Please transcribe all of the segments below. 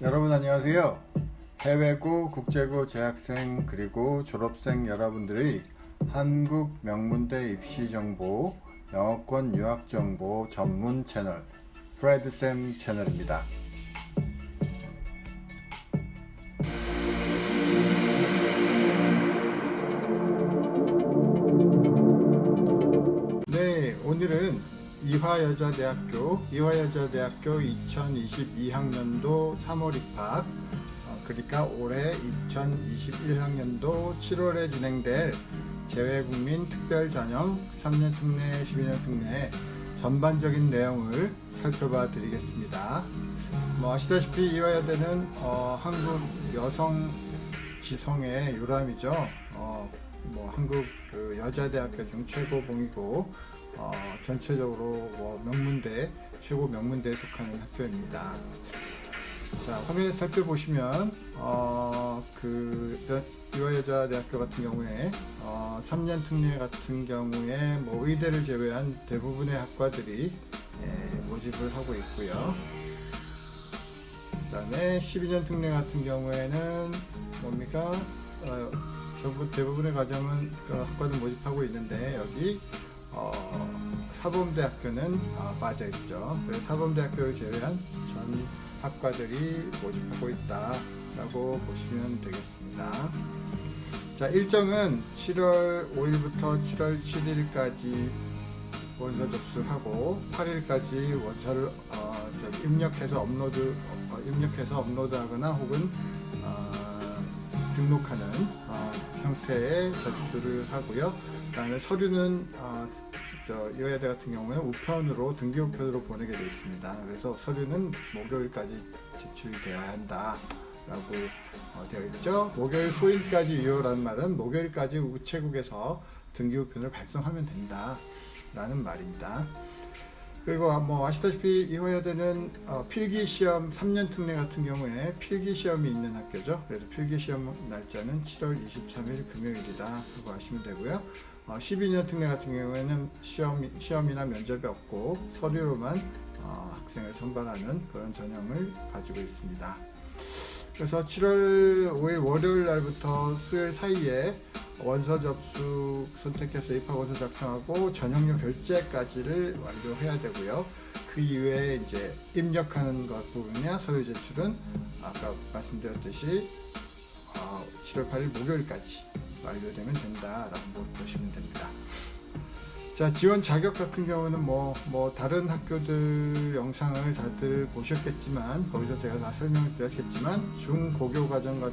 여러분 안녕하세요. 해외고 국제고 재학생 그리고 졸업생 여러분들의 한국 명문대 입시 정보, 영어권 유학 정보 전문 채널 프레드쌤 채널입니다. 이화여자대학교 이화여자대학교 2022학년도 3월 입학 어, 그러니까 올해 2021학년도 7월에 진행될 재외국민 특별전형 3년 특례 12년 특례 전반적인 내용을 살펴봐 드리겠습니다. 뭐 아시다시피 이화여대는 어, 한국 여성 지성의 요람이죠. 어, 뭐 한국 그 여자대학교 중 최고봉이고 어, 전체적으로 뭐 명문대 최고 명문대에 속하는 학교입니다. 자 화면에 살펴보시면 어, 그 여- 이화여자대학교 같은 경우에 어, 3년 특례 같은 경우에 뭐 의대를 제외한 대부분의 학과들이 예, 모집을 하고 있고요. 그다음에 12년 특례 같은 경우에는 뭡니까? 어, 전부 대부분의 과정은 그 학과를 모집하고 있는데 여기 어, 사범대학교는 어, 빠져 있죠. 그래서 사범대학교를 제외한 전 학과들이 모집하고 있다라고 보시면 되겠습니다. 자 일정은 7월 5일부터 7월 7일까지 원서 접수하고 8일까지 원서를 어, 저 입력해서 업로드 어, 입력해서 업로드하거나 혹은 어, 등록하는 어, 형태의 접수를 하고요. 그다음에 서류는 어, 저 이화여대 같은 경우는 우편으로 등기 우편으로 보내게 되어 있습니다. 그래서 서류는 목요일까지 제출이 되어야 한다라고 어, 되어 있죠. 목요일 소일까지 유효라는 말은 목요일까지 우체국에서 등기 우편을 발송하면 된다라는 말입니다. 그리고 뭐 아시다시피 이화여대는 어, 필기 시험 3년 특례 같은 경우에 필기 시험이 있는 학교죠. 그래서 필기 시험 날짜는 7월 23일 금요일이다 하고 아시면 되고요. 어, 12년 특례 같은 경우에는 시험 시험이나 면접이 없고 서류로만 어, 학생을 선발하는 그런 전형을 가지고 있습니다. 그래서 7월 5일 월요일 날부터 수요일 사이에 원서 접수 선택해서 입학 원서 작성하고 전형료 결제까지를 완료해야 되고요. 그 이외에 이제 입력하는 것 부분이나 서류 제출은 아까 말씀드렸듯이 어, 7월 8일 목요일까지 완료되면 된다라고 보시면 됩니다. 자 지원 자격 같은 경우는 뭐뭐 다른 학교들 영상을 다들 보셨겠지만 거기서 제가 다 설명을 드렸겠지만 중고교 과정 과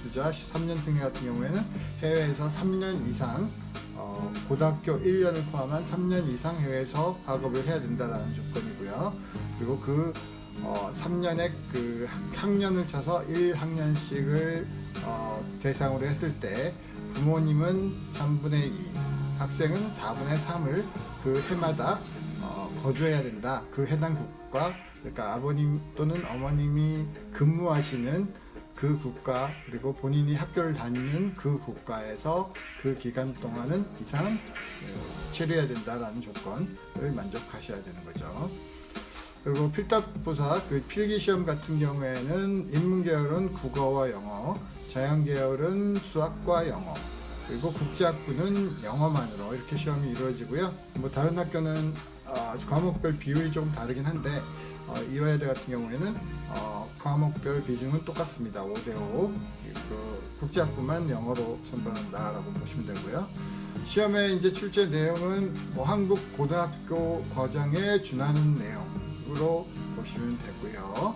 수자 3년 특례 같은 경우에는 해외에서 3년 이상 어, 고등학교 1년을 포함한 3년 이상 해외에서 학업을 해야 된다라는 조건이고요. 그리고 그 어, 3년의 그 학- 학년을 쳐서 1학년씩을 어, 대상으로 했을 때 부모님은 3분의 2, 학생은 4분의 3을 그 해마다 어, 거주해야 된다. 그 해당 국가, 그러니까 아버님 또는 어머님이 근무하시는 그 국가 그리고 본인이 학교를 다니는 그 국가에서 그 기간 동안은 이상 어, 체류해야 된다라는 조건을 만족하셔야 되는 거죠. 그리고 필답보사 그 필기 시험 같은 경우에는 인문 계열은 국어와 영어, 자연 계열은 수학과 영어, 그리고 국제학부는 영어만으로 이렇게 시험이 이루어지고요. 뭐 다른 학교는 어, 과목별 비율이 조금 다르긴 한데 어, 이화여대 같은 경우에는 어, 과목별 비중은 똑같습니다. 5대5. 그 국제학부만 영어로 선발한다라고 보시면 되고요. 시험의 이제 출제 내용은 뭐 한국 고등학교 과정에 준하는 내용으로 보시면 되고요.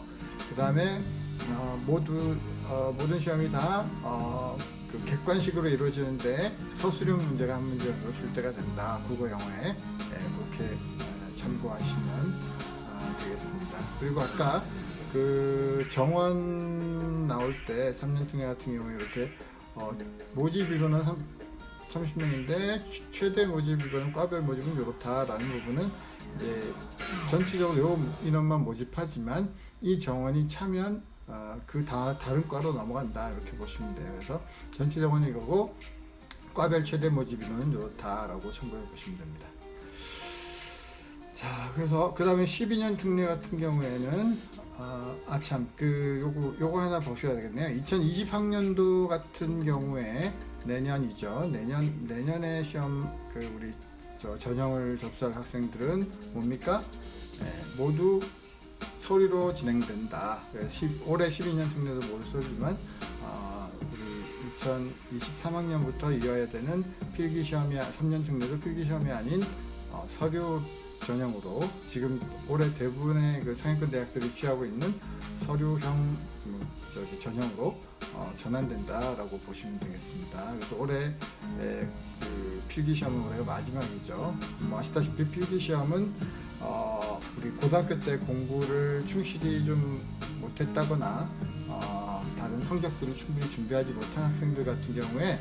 그 다음에 어, 모두 어, 모든 시험이 다 어, 그 객관식으로 이루어지는데 서술형 문제가 한 문제 정도 줄 때가 된다. 국어 영어에 예, 그렇게 어, 참고하시면 어, 되겠습니다. 그리고 아까 그 정원 나올 때 3년 특례 같은 경우에 이렇게 어, 모집 인원은 한 30명인데 최대 모집 인원은 과별 모집은 이렇다라는 부분은 이제 전체적으로 요 인원만 모집하지만 이 정원이 차면 어, 그 다, 다른 과로 넘어간다 이렇게 보시면 돼요. 그래서 전체 정원이 이거고 과별 최대 모집 인원은 이렇다라고 참고해 보시면 됩니다. 자, 그래서 그 다음에 12년 특례 같은 경우에는 아, 아 참 그 요거 요거 하나 보셔야 되겠네요. 2020학년도 같은 경우에 내년이죠. 내년 내년에 시험 그 우리 저 전형을 접수할 학생들은 뭡니까? 예, 모두 서류로 진행된다. 그래서 10 올해 12년 특례도 모두 서류지만 아, 우리 2023학년부터 이어야 되는 필기 시험이 3년 특례도 필기 시험이 아닌 어, 서류 전형으로 지금 올해 대부분의 그 상위권 대학들이 취하고 있는 서류형 음, 저기 전형으로 어, 전환된다라고 보시면 되겠습니다. 그래서 올해 에, 그 필기 시험은 올해가 마지막이죠. 뭐 아시다시피 필기 시험은 어, 우리 고등학교 때 공부를 충실히 좀 못했다거나 어, 다른 성적들을 충분히 준비하지 못한 학생들 같은 경우에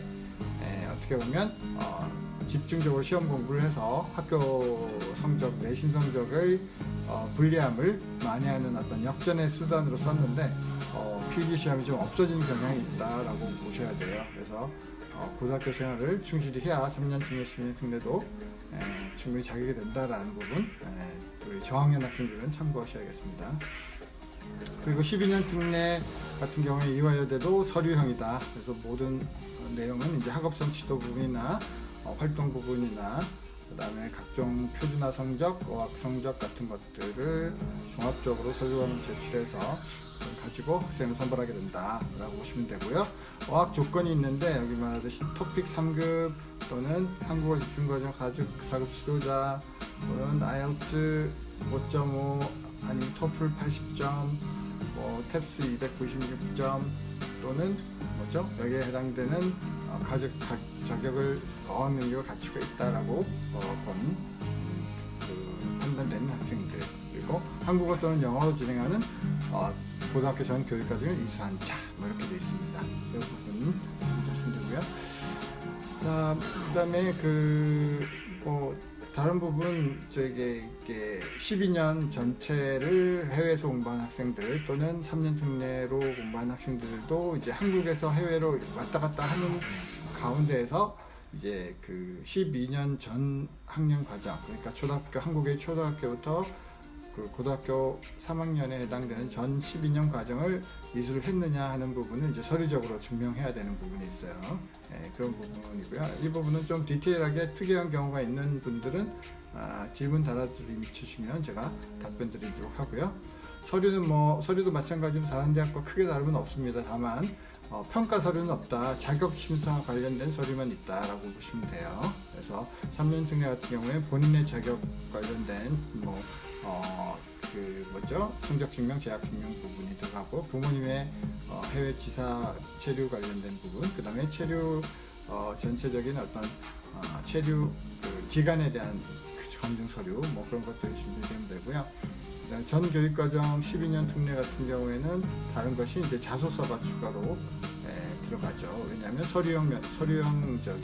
에, 어떻게 보면 어, 집중적으로 시험 공부를 해서 학교 성적, 내신 성적을 어, 불리함을 많이 하는 어떤 역전의 수단으로 썼는데 어, 필기 시험이 좀 없어지는 경향이 있다라고 보셔야 돼요. 그래서 어, 고등학교 생활을 충실히 해야 3년 특례, 10년 특례도 에, 충분히 자격이 된다라는 부분 에, 우리 저학년 학생들은 참고하셔야겠습니다. 그리고 12년 특례 같은 경우에 이화여대도 서류형이다. 그래서 모든 내용은 이제 학업성 지도 부분이나 어, 활동 부분이나 그다음에 각종 표준화 성적, 어학 성적 같은 것들을 종합적으로 서류원을 제출해서 가지고 학생을 선발하게 된다라고 보시면 되고요. 어학 조건이 있는데 여기 말하듯이 토픽 3급 또는 한국어 집중과정 가족 4급 지도자 또는 IELTS 5.5 아니면 토플 80점 뭐 탭스 296점 또는 뭐죠? 여기에 해당되는 어, 가족 가, 자격을 어학 능력을 갖추고 있다라고 어, 본 그, 판단되는 학생들 그리고 한국어 또는 영어로 진행하는 어, 고등학교 전 교육과정을 이수한 자, 뭐 이렇게 되어 있습니다. 이 부분 참고하시면 되고요. 자, 그다음에 그뭐 다른 부분 저에게 이게 12년 전체를 해외에서 공부한 학생들 또는 3년 특례로 공부한 학생들도 이제 한국에서 해외로 왔다 갔다 하는 가운데에서 이제 그 12년 전 학년 과정 그러니까 초등학교 한국의 초등학교부터 그 고등학교 3학년에 해당되는 전 12년 과정을 이수를 했느냐 하는 부분을 이제 서류적으로 증명해야 되는 부분이 있어요. 예, 그런 부분이고요. 이 부분은 좀 디테일하게 특이한 경우가 있는 분들은 아, 질문 달아주시면 제가 답변 드리도록 하고요. 서류는 뭐 서류도 마찬가지로 다른 대학과 크게 다름은 없습니다. 다만 어, 평가 서류는 없다. 자격 심사 관련된 서류만 있다라고 보시면 돼요. 그래서 3년 특례 같은 경우에 본인의 자격 관련된 뭐 어, 그 뭐죠? 성적 증명, 재학 증명 부분이 들어가고 부모님의 어, 해외 지사 체류 관련된 부분, 그 다음에 체류 어, 전체적인 어떤 어, 체류 그 기간에 대한 그 검증 서류 뭐 그런 것들이 준비되면 되고요. 그다음에 전 교육과정 12년 특례 같은 경우에는 다른 것이 이제 자소서가 추가로 에, 들어가죠. 왜냐하면 서류형 면- 서류형 저기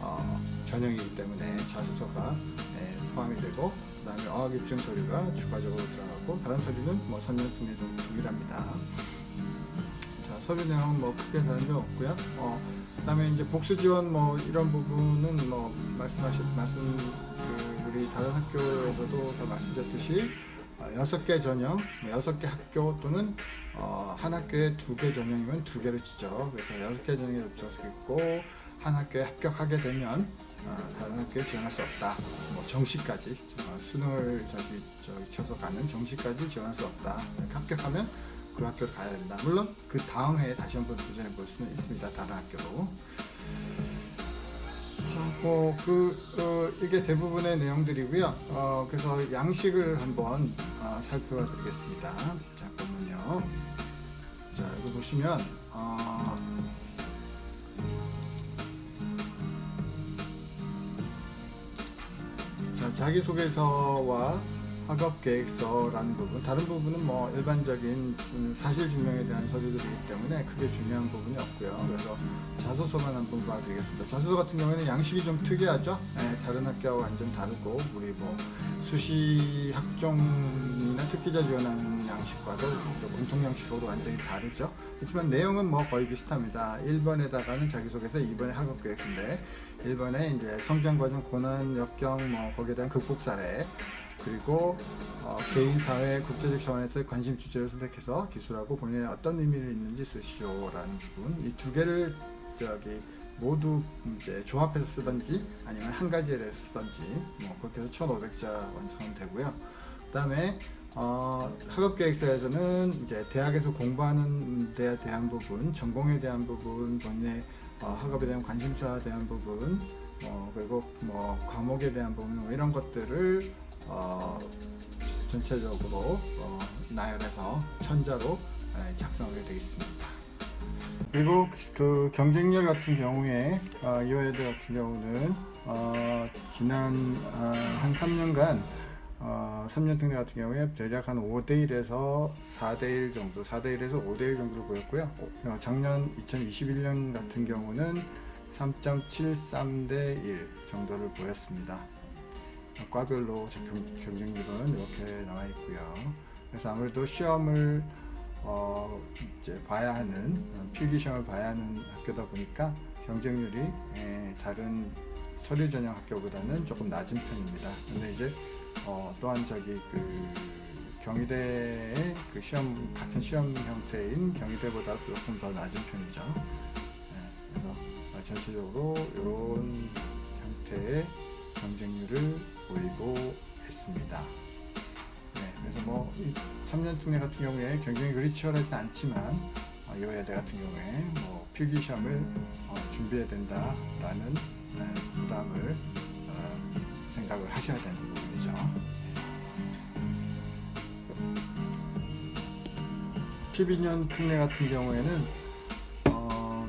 어, 전형이기 때문에 자소서가 에, 포함이 되고 그다음에 어학 입증 서류가 추가적으로 들어가고 다른 서류는 뭐 선년 특례도 동일합니다. 자 서류 내용은 뭐 크게 다른 점 없고요. 어, 그다음에 이제 복수 지원 뭐 이런 부분은 뭐 말씀하신 말씀 그 우리 다른 학교에서도 다 말씀드렸듯이 어, 여섯 개 전형, 뭐 여섯 개 학교 또는 어, 한 학교에 두 개 전형이면 두 개를 치죠. 그래서 여섯 개 전형이 겹쳐서 있고 한 학교에 합격하게 되면 어, 다른 학교에 지원할 수 없다. 뭐 정시까지 어, 수능을 저기 저기 쳐서 가는 정시까지 지원할 수 없다. 합격하면 그 학교를 가야 된다. 물론 그 다음 해에 다시 한번 도전해 볼 수는 있습니다. 다른 학교로. 자, 뭐그 어, 이게 대부분의 내용들이고요. 어, 그래서 양식을 한번 어, 살펴드리겠습니다. 잠깐만요. 자, 이거 보시면 어, 자, 자기소개서와 학업계획서라는 부분, 다른 부분은 뭐 일반적인 음, 사실 증명에 대한 서류들이기 때문에 크게 중요한 부분이 없고요. 그래서 자소서만 한번 봐드리겠습니다. 자소서 같은 경우에는 양식이 좀 특이하죠. 네, 다른 학교와 완전 다르고 우리 뭐 수시 학종이나 특기자 지원하는 양식과도 저 공통 양식하고도 완전히 다르죠. 그렇지만 내용은 뭐 거의 비슷합니다. 1번에다가는 자기소개서, 2번에 학업 계획서인데 1번에 이제 성장 과정 고난 역경 뭐 거기에 대한 극복 사례 그리고 어, 개인, 사회, 국제적 차원에서 관심 주제를 선택해서 기술하고 본인의 어떤 의미를 있는지 쓰시오라는 부분 이 두 개를 저기 모두 이제 조합해서 쓰든지 아니면 한 가지에 대해서 쓰든지 뭐 그렇게 해서 1,500자 완성은 되고요. 그 다음에 어, 학업 계획서에서는 이제 대학에서 공부하는 데에 대한 부분, 전공에 대한 부분, 본인의 어, 학업에 대한 관심사에 대한 부분, 어, 그리고 뭐 과목에 대한 부분 뭐 이런 것들을 어, 전체적으로 어, 나열해서 천자로 예, 작성하게 되겠습니다. 그리고 그 경쟁력 같은 경우에 어, 이화여대 같은 경우는 어, 지난 어, 한 3년간 어, 3년 특례 같은 경우에 대략 한 5대 1에서 4대 1 정도, 4대 1에서 5대 1 정도를 보였고요. 어, 작년 2021년 같은 경우는 3.73대 1 정도를 보였습니다. 과별로 경쟁률은 이렇게 나와 있고요. 그래서 아무래도 시험을 어, 이제 봐야 하는 어, 필기 시험을 봐야 하는 학교다 보니까 경쟁률이 예, 다른 서류 전형 학교보다는 조금 낮은 편입니다. 근데 이제 어, 또한 저기 그 경희대의 그 시험 같은 시험 형태인 경희대보다 조금 더 낮은 편이죠. 예, 그래서 어, 전체적으로 이런 형태의 경쟁률을 보이고 있습니다. 네, 그래서 뭐 3년 특례 같은 경우에 경쟁이 그리 치열하지 않지만 어, 이화여대 같은 경우에 뭐 필기 시험을 어, 준비해야 된다라는 네, 부담을 어, 생각을 하셔야 되는 부분이죠. 12년 특례 같은 경우에는 어,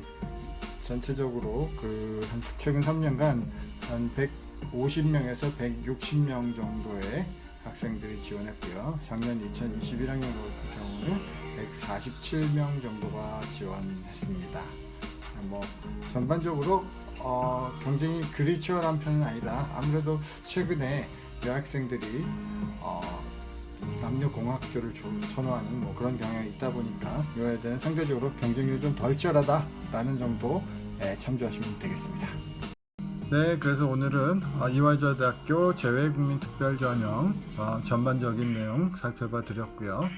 전체적으로 그 한 최근 3년간 한 150명에서 160명 정도의 학생들이 지원했고요. 작년 2021학년 같은 경우는 147명 정도가 지원했습니다. 뭐 전반적으로 어, 경쟁이 그리 치열한 편은 아니다. 아무래도 최근에 여학생들이 어, 남녀 공학교를 좀 선호하는 뭐 그런 경향이 있다 보니까 이거에 대한 상대적으로 경쟁률이 좀 덜 치열하다라는 정도 에 참조하시면 되겠습니다. 네, 그래서 오늘은 어, 이화여대학교 재외국민특별전형 어, 전반적인 내용 살펴봐 드렸고요.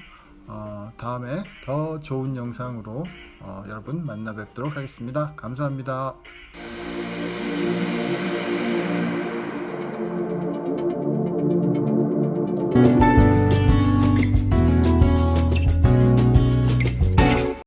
어, 다음에 더 좋은 영상으로 어, 여러분 만나 뵙도록 하겠습니다. 감사합니다.